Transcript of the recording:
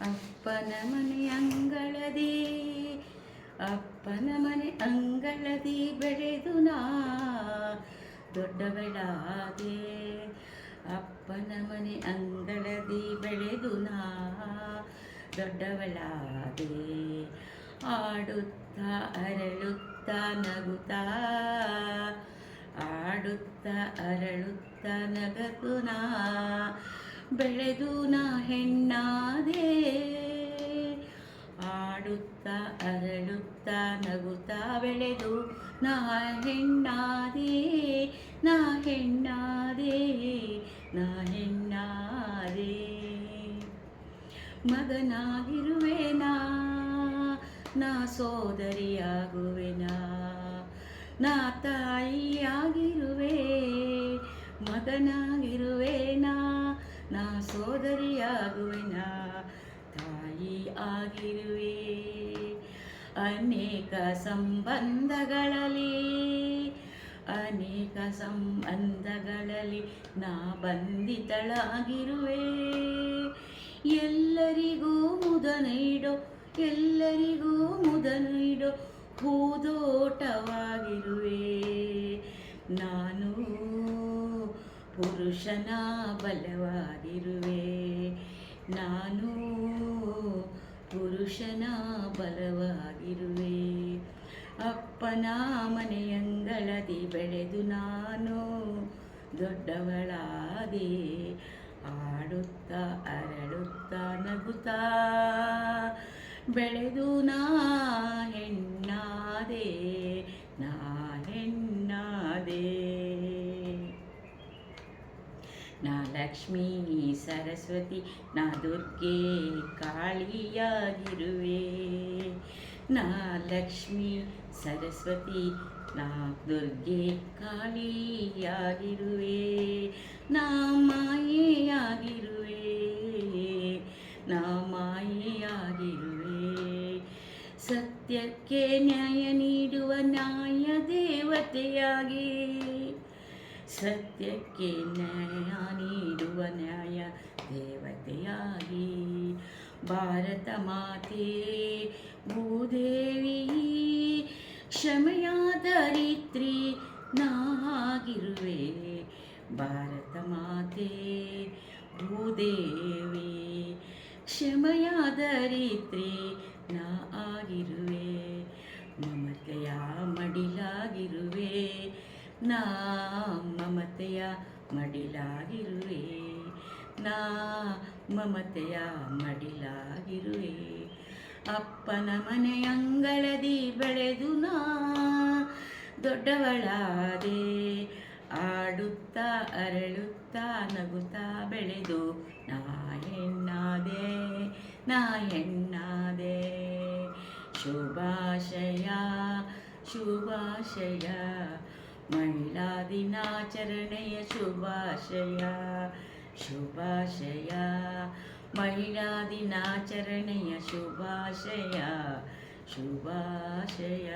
ಅಪ್ಪನ ಮನೆ ಅಂಗಳದಿ, ಅಪ್ಪನ ಮನೆ ಅಂಗಳದಿ ಬೆಳೆದು ನಾ ದೊಡ್ಡವಳಾದೆ ಅಪ್ಪನ ಮನೆ ಅಂಗಳದಿ ಬೆಳೆದು ನಾ ದೊಡ್ಡವಳಾದೆ ಆಡುತ್ತಾ, ಅರಳುತ್ತಾ, ನಗುತ್ತಾ, ಆಡುತ್ತಾ, ಅರಳುತ್ತಾ ನಗತು ನಾ ಬೆಳೆದು ನಾ ಹೆಣ್ಣಾದೆ. ಆಡುತ್ತಾ ಅರಳುತ್ತಾ ನಗುತ್ತಾ ಬೆಳೆದು ನಾ ಹೆಣ್ಣಾದೆ. ನಾ ಹೆಣ್ಣಾದೆ ನಾ ಹೆಣ್ಣಾದೆ. ಮಗನಾಗಿರುವೆನಾ, ನಾ ಸೋದರಿಯಾಗುವೆನಾ. ನಾ ತಾಯಿಯಾಗಿರುವೆ ಮಗನಾಗಿರುವೆನಾ ಆಗಿರುವೆ. ಅನೇಕ ಸಂಬಂಧಗಳಲ್ಲಿ ಅನೇಕ ಸಂಬಂಧಗಳಲ್ಲಿ ನಾ ಬಂಧಿತಳಾಗಿರುವೆ. ಎಲ್ಲರಿಗೂ ಮುದ ನೀಡೋ ಎಲ್ಲರಿಗೂ ಮುದ ನೀಡೋ ಹೂದೋಟವಾಗಿರುವೆ. ನಾನು ಪುರುಷನ ಬಲವಾಗಿರುವೆ ಪುರುಷನ ಬಲವಾಗಿರುವೆ ಅಪ್ಪನ ಮನೆಯಂಗಳದಿ ಬೆಳೆದು ನಾನು ದೊಡ್ಡವಳಾದೆ ಆಡುತ್ತಾ ಅರಳುತ್ತಾ ನಗುತ್ತಾ ಬೆಳೆದು ನಾ ನಾ ಲಕ್ಷ್ಮೀ ಸರಸ್ವತಿ ನಾ ದುರ್ಗೆ ಕಾಳಿಯಾಗಿರುವೆ. ನಾ ಲಕ್ಷ್ಮೀ ಸರಸ್ವತಿ ನಾ ದುರ್ಗೆ ಕಾಳಿಯಾಗಿರುವೆ. ನಾ ಮಾಯೆಯಾಗಿರುವೆ. ನಾ ಮಾಯೆಯಾಗಿರುವೆ. ಸತ್ಯಕ್ಕೆ ನ್ಯಾಯ ನೀಡುವ ನ್ಯಾಯ ದೇವತೆಯಾಗಿ. ಸತ್ಯಕ್ಕೆ ನ್ಯಾಯ ನೀಡುವ ನ್ಯಾಯ ದೇವತೆಯಾಗಿ. ಭಾರತ ಮಾತೆ, ಭೂದೇವಿ ಕ್ಷಮೆಯಾದರಿತ್ರಿ ನಾಗಿರುವೆ ಭಾರತ ಮಾತೆ, ಭೂದೇವಿ ಕ್ಷಮೆಯಾದರಿತ್ರಿ ನಾ ಆಗಿರುವೆ ಮಮತೆಯ ಮಡಿಲಾಗಿರುವೆ ನಾ ಮಡಿಲಾಗಿರುವೆ. ನಾ ಮಮತೆಯ ಮಡಿಲಾಗಿರುವೆ. ಅಪ್ಪನ ಮನೆಯಂಗಳದಿ ಬೆಳೆದು ನಾ ದೊಡ್ಡವಳಾದೆ. ಆಡುತ್ತಾ ಅರಳುತ್ತಾ ನಗುತ್ತಾ ಬೆಳೆದು ನಾ ಹೆಣ್ಣಾದೆ ನಾ ಹೆಣ್ಣಾದೆ. ಶುಭಾಶಯ ಶುಭಾಶಯ. ಮಹಿಳಾ ದಿನಾಚರಣೆಯ ಶುಭಾಶಯ ಶುಭಾಶಯ ಮಹಿಳಾ ದಿನಾಚರಣೆಯ ಶುಭಾಶಯ ಶುಭಾಶಯ